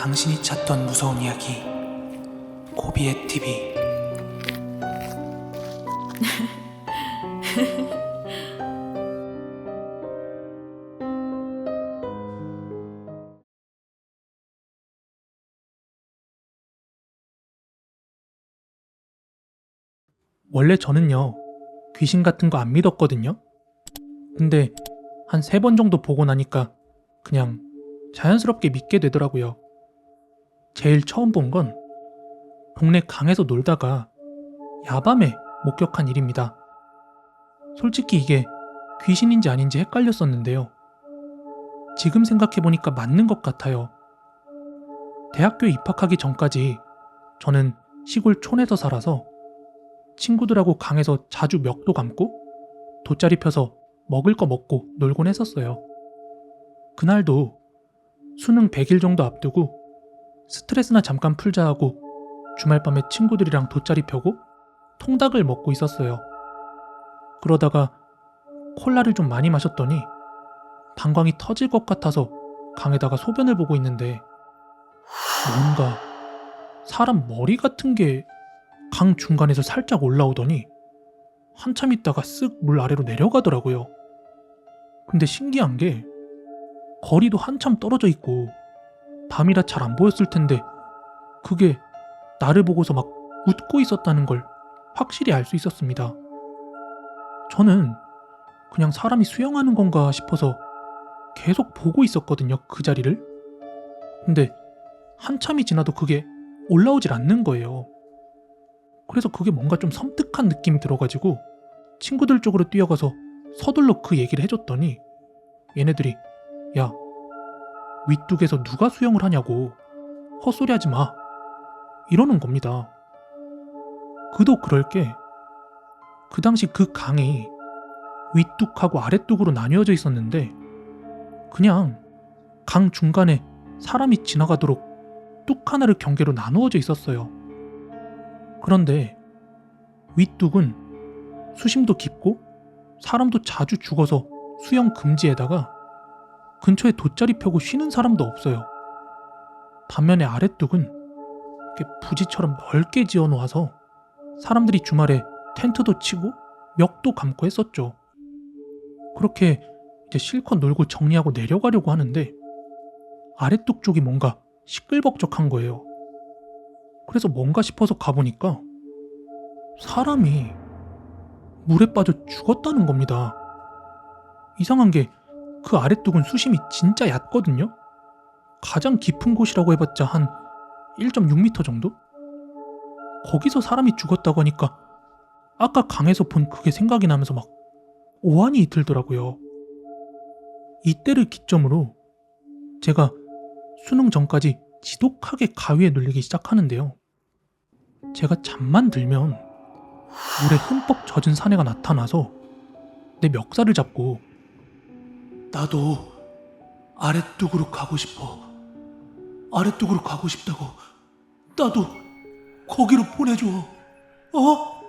당신이 찾던 무서운 이야기 고비의 TV 원래 저는요, 귀신 같은 거 안 믿었거든요. 근데 한 세 번 정도 보고 나니까 그냥 자연스럽게 믿게 되더라고요. 제일 처음 본 건 동네 강에서 놀다가 야밤에 목격한 일입니다. 솔직히 이게 귀신인지 아닌지 헷갈렸었는데요. 지금 생각해보니까 맞는 것 같아요. 대학교에 입학하기 전까지 저는 시골 촌에서 살아서 친구들하고 강에서 자주 멱도 감고 돗자리 펴서 먹을 거 먹고 놀곤 했었어요. 그날도 수능 100일 정도 앞두고 스트레스나 잠깐 풀자 하고 주말 밤에 친구들이랑 돗자리 펴고 통닭을 먹고 있었어요. 그러다가 콜라를 좀 많이 마셨더니 방광이 터질 것 같아서 강에다가 소변을 보고 있는데 뭔가 사람 머리 같은 게 강 중간에서 살짝 올라오더니 한참 있다가 쓱 물 아래로 내려가더라고요. 근데 신기한 게 거리도 한참 떨어져 있고 밤이라 잘 안 보였을 텐데 그게 나를 보고서 막 웃고 있었다는 걸 확실히 알 수 있었습니다. 저는 그냥 사람이 수영하는 건가 싶어서 계속 보고 있었거든요, 그 자리를. 근데 한참이 지나도 그게 올라오질 않는 거예요. 그래서 그게 뭔가 좀 섬뜩한 느낌이 들어가지고 친구들 쪽으로 뛰어가서 서둘러 그 얘기를 해줬더니 얘네들이 야 위뚝에서 누가 수영을 하냐고 헛소리 하지 마 이러는 겁니다. 그도 그럴 게 그 당시 그 강이 위뚝하고 아래뚝으로 나뉘어져 있었는데 그냥 강 중간에 사람이 지나가도록 뚝 하나를 경계로 나누어져 있었어요. 그런데 윗뚝은 수심도 깊고 사람도 자주 죽어서 수영 금지에다가 근처에 돗자리 펴고 쉬는 사람도 없어요. 반면에 아래뚝은 부지처럼 넓게 지어 놓아서 사람들이 주말에 텐트도 치고 멱도 감고 했었죠. 그렇게 이제 실컷 놀고 정리하고 내려가려고 하는데 아래뚝 쪽이 뭔가 시끌벅적한 거예요. 그래서 뭔가 싶어서 가보니까 사람이 물에 빠져 죽었다는 겁니다. 이상한 게 그 아래뚝은 수심이 진짜 얕거든요? 가장 깊은 곳이라고 해봤자 한 1.6m 정도? 거기서 사람이 죽었다고 하니까 아까 강에서 본 그게 생각이 나면서 막 오한이 들더라고요. 이때를 기점으로 제가 수능 전까지 지독하게 가위에 눌리기 시작하는데요. 제가 잠만 들면 물에 흠뻑 젖은 사내가 나타나서 내 멱살을 잡고 나도 아래뚝으로 가고 싶어 아래뚝으로 가고 싶다고 나도 거기로 보내줘 어?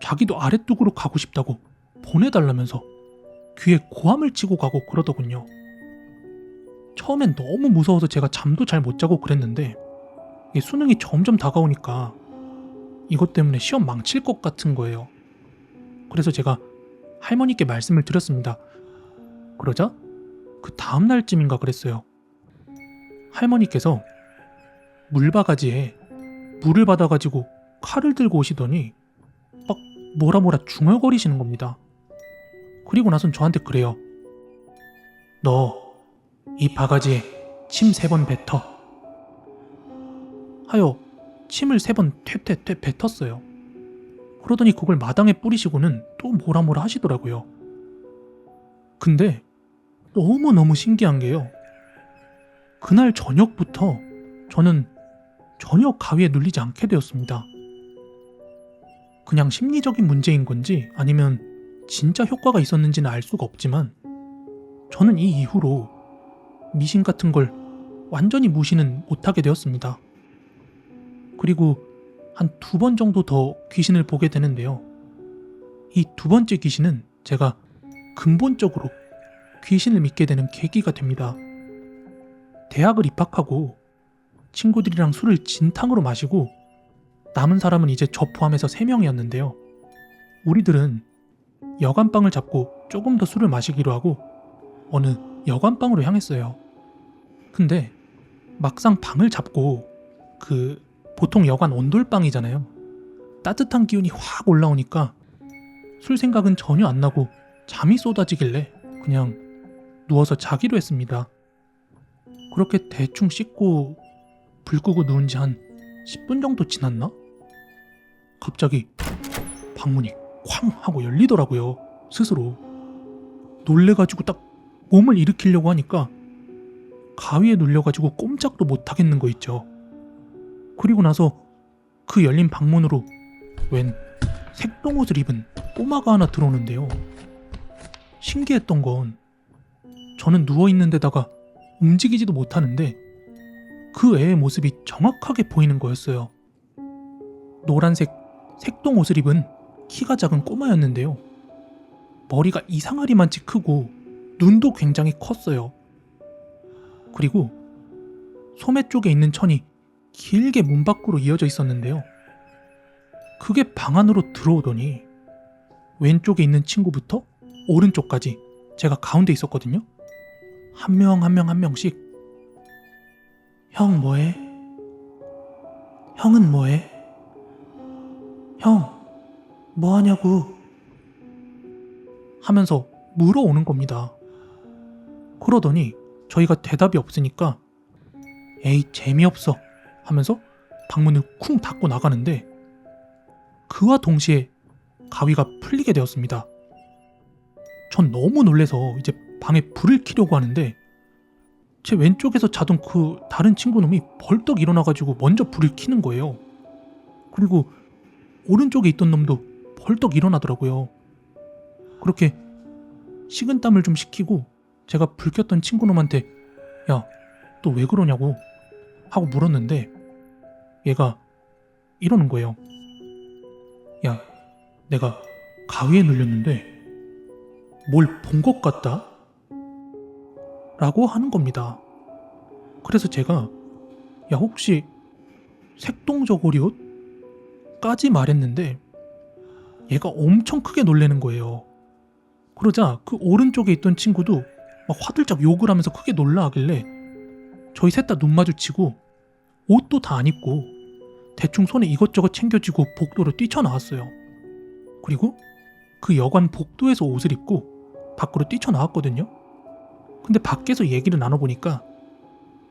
자기도 아래뚝으로 가고 싶다고 보내달라면서 귀에 고함을 치고 가고 그러더군요. 처음엔 너무 무서워서 제가 잠도 잘 못 자고 그랬는데 수능이 점점 다가오니까 이것 때문에 시험 망칠 것 같은 거예요. 그래서 제가 할머니께 말씀을 드렸습니다. 그러자 그 다음 날쯤인가 그랬어요. 할머니께서 물바가지에 물을 받아가지고 칼을 들고 오시더니 막 뭐라 뭐라 중얼거리시는 겁니다. 그리고 나선 저한테 그래요. 너 이 바가지에 침 세 번 뱉어. 하여 침을 세 번 퇴퇴퇴 뱉었어요. 그러더니 그걸 마당에 뿌리시고는 또 뭐라 뭐라 하시더라고요. 근데 너무너무 신기한 게요. 그날 저녁부터 저는 전혀 가위에 눌리지 않게 되었습니다. 그냥 심리적인 문제인 건지 아니면 진짜 효과가 있었는지는 알 수가 없지만 저는 이 이후로 미신 같은 걸 완전히 무시는 못하게 되었습니다. 그리고 한 두 번 정도 더 귀신을 보게 되는데요. 이 두 번째 귀신은 제가 근본적으로 귀신을 믿게 되는 계기가 됩니다. 대학을 입학하고 친구들이랑 술을 진탕으로 마시고 남은 사람은 이제 저 포함해서 3명이었는데요. 우리들은 여관방을 잡고 조금 더 술을 마시기로 하고 어느 여관방으로 향했어요. 근데 막상 방을 잡고 그 보통 여관 온돌방이잖아요. 따뜻한 기운이 확 올라오니까 술 생각은 전혀 안 나고 잠이 쏟아지길래 그냥 누워서 자기로 했습니다. 그렇게 대충 씻고 불 끄고 누운 지 한 10분 정도 지났나? 갑자기 방문이 쾅 하고 열리더라고요. 스스로. 놀래가지고 딱 몸을 일으키려고 하니까 가위에 눌려가지고 꼼짝도 못 하겠는 거 있죠. 그리고 나서 그 열린 방문으로 웬 색동 옷을 입은 꼬마가 하나 들어오는데요. 신기했던 건 저는 누워 있는 데다가 움직이지도 못하는데 그 애의 모습이 정확하게 보이는 거였어요. 노란색 색동 옷을 입은 키가 작은 꼬마였는데요. 머리가 이상하리만치 크고 눈도 굉장히 컸어요. 그리고 소매 쪽에 있는 천이 길게 문 밖으로 이어져 있었는데요. 그게 방 안으로 들어오더니 왼쪽에 있는 친구부터 오른쪽까지 제가 가운데 있었거든요. 한 명 한 명 한 명씩 형 뭐해? 형은 뭐해? 형 뭐하냐고 하면서 물어오는 겁니다. 그러더니 저희가 대답이 없으니까 에이 재미없어 하면서 방문을 쿵 닫고 나가는데 그와 동시에 가위가 풀리게 되었습니다. 전 너무 놀래서 이제 방에 불을 켜려고 하는데 제 왼쪽에서 자던 그 다른 친구 놈이 벌떡 일어나가지고 먼저 불을 켜는 거예요. 그리고 오른쪽에 있던 놈도 벌떡 일어나더라고요. 그렇게 식은땀을 좀 식히고 제가 불 켰던 친구 놈한테 야, 너 왜 그러냐고 하고 물었는데 얘가 이러는 거예요. 야, 내가 가위에 눌렸는데 뭘 본 것 같다? 라고 하는 겁니다. 그래서 제가 야, 혹시 색동저고리 옷? 까지 말했는데 얘가 엄청 크게 놀래는 거예요. 그러자 그 오른쪽에 있던 친구도 막 화들짝 욕을 하면서 크게 놀라 하길래 저희 셋 다 눈 마주치고 옷도 다 안 입고 대충 손에 이것저것 챙겨쥐고 복도로 뛰쳐나왔어요. 그리고 그 여관 복도에서 옷을 입고 밖으로 뛰쳐나왔거든요. 근데 밖에서 얘기를 나눠보니까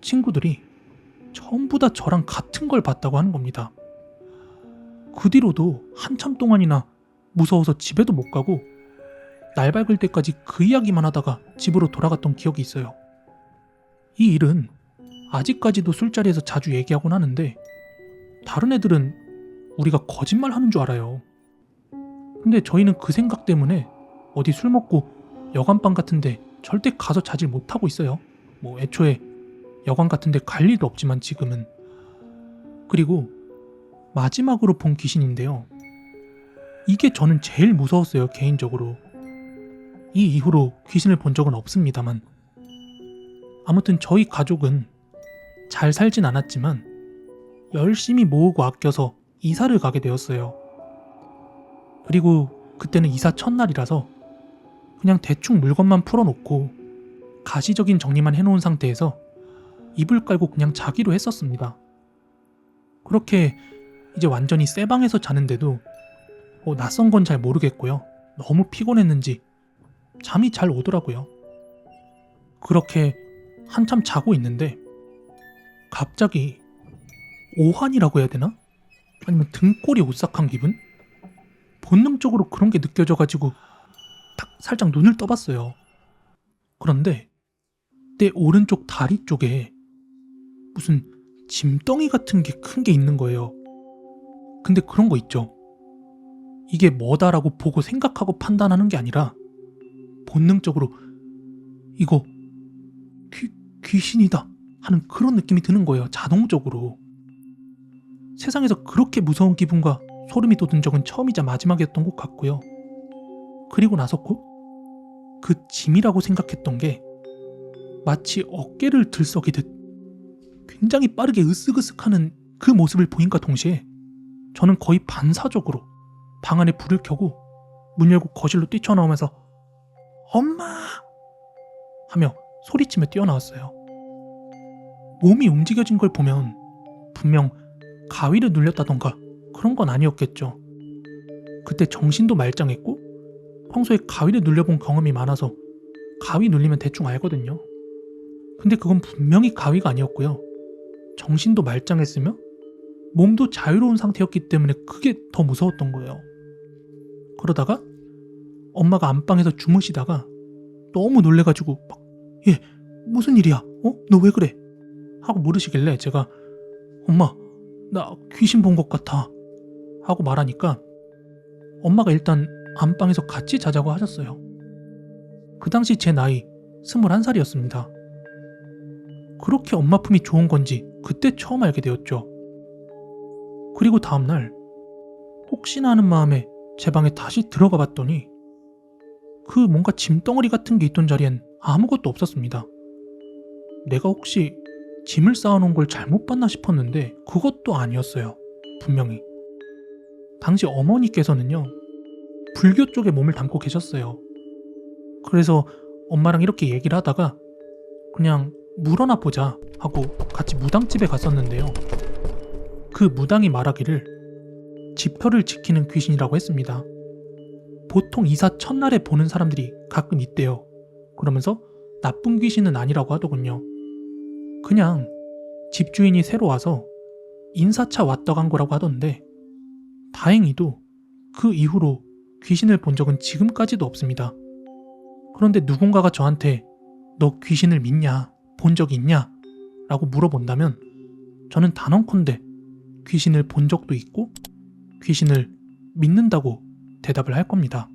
친구들이 전부 다 저랑 같은 걸 봤다고 하는 겁니다. 그 뒤로도 한참 동안이나 무서워서 집에도 못 가고 날 밝을 때까지 그 이야기만 하다가 집으로 돌아갔던 기억이 있어요. 이 일은 아직까지도 술자리에서 자주 얘기하곤 하는데 다른 애들은 우리가 거짓말 하는 줄 알아요. 근데 저희는 그 생각 때문에 어디 술 먹고 여관방 같은데 절대 가서 자질 못하고 있어요. 뭐 애초에 여관 같은데 갈 일도 없지만 지금은. 그리고 마지막으로 본 귀신인데요. 이게 저는 제일 무서웠어요, 개인적으로. 이 이후로 귀신을 본 적은 없습니다만. 아무튼 저희 가족은 잘 살진 않았지만 열심히 모으고 아껴서 이사를 가게 되었어요. 그리고 그때는 이사 첫날이라서 그냥 대충 물건만 풀어놓고 가시적인 정리만 해놓은 상태에서 이불 깔고 그냥 자기로 했었습니다. 그렇게 이제 완전히 새 방에서 자는데도 뭐 낯선 건 잘 모르겠고요. 너무 피곤했는지 잠이 잘 오더라고요. 그렇게 한참 자고 있는데 갑자기 오한이라고 해야 되나? 아니면 등골이 오싹한 기분? 본능적으로 그런 게 느껴져가지고 딱 살짝 눈을 떠봤어요. 그런데 내 오른쪽 다리 쪽에 무슨 짐덩이 같은 게 큰게 있는 거예요. 근데 그런 거 있죠. 이게 뭐다라고 보고 생각하고 판단하는 게 아니라 본능적으로 이거 귀, 귀신이다 하는 그런 느낌이 드는 거예요. 자동적으로. 세상에서 그렇게 무서운 기분과 소름이 돋은 적은 처음이자 마지막이었던 것 같고요. 그리고 나서 곧그 짐이라고 생각했던 게 마치 어깨를 들썩이듯 굉장히 빠르게 으쓱으쓱하는 그 모습을 보인과 동시에 저는 거의 반사적으로 방 안에 불을 켜고 문 열고 거실로 뛰쳐나오면서 엄마 하며 소리치며 뛰어나왔어요. 몸이 움직여진 걸 보면 분명 가위를 눌렸다던가 그런 건 아니었겠죠. 그때 정신도 말짱했고 평소에 가위를 눌려본 경험이 많아서 가위 눌리면 대충 알거든요. 근데 그건 분명히 가위가 아니었고요. 정신도 말짱했으며 몸도 자유로운 상태였기 때문에 그게 더 무서웠던 거예요. 그러다가 엄마가 안방에서 주무시다가 너무 놀래가지고 막, 얘, 무슨 일이야? 어? 너 왜 그래? 하고 물으시길래 제가 엄마, 나 귀신 본 것 같아. 하고 말하니까 엄마가 일단 안방에서 같이 자자고 하셨어요. 그 당시 제 나이 21살이었습니다. 그렇게 엄마 품이 좋은 건지 그때 처음 알게 되었죠. 그리고 다음날 혹시나 하는 마음에 제 방에 다시 들어가 봤더니 그 뭔가 짐덩어리 같은 게 있던 자리엔 아무것도 없었습니다. 내가 혹시 짐을 쌓아놓은 걸 잘못 봤나 싶었는데 그것도 아니었어요. 분명히. 당시 어머니께서는요, 불교 쪽에 몸을 담고 계셨어요. 그래서 엄마랑 이렇게 얘기를 하다가 그냥 물어나 보자 하고 같이 무당집에 갔었는데요. 그 무당이 말하기를 지표를 지키는 귀신이라고 했습니다. 보통 이사 첫날에 보는 사람들이 가끔 있대요. 그러면서 나쁜 귀신은 아니라고 하더군요. 그냥 집주인이 새로 와서 인사차 왔다 간 거라고 하던데 다행히도 그 이후로 귀신을 본 적은 지금까지도 없습니다. 그런데 누군가가 저한테 너 귀신을 믿냐? 본 적 있냐? 라고 물어본다면 저는 단언컨대 귀신을 본 적도 있고 귀신을 믿는다고 대답을 할 겁니다.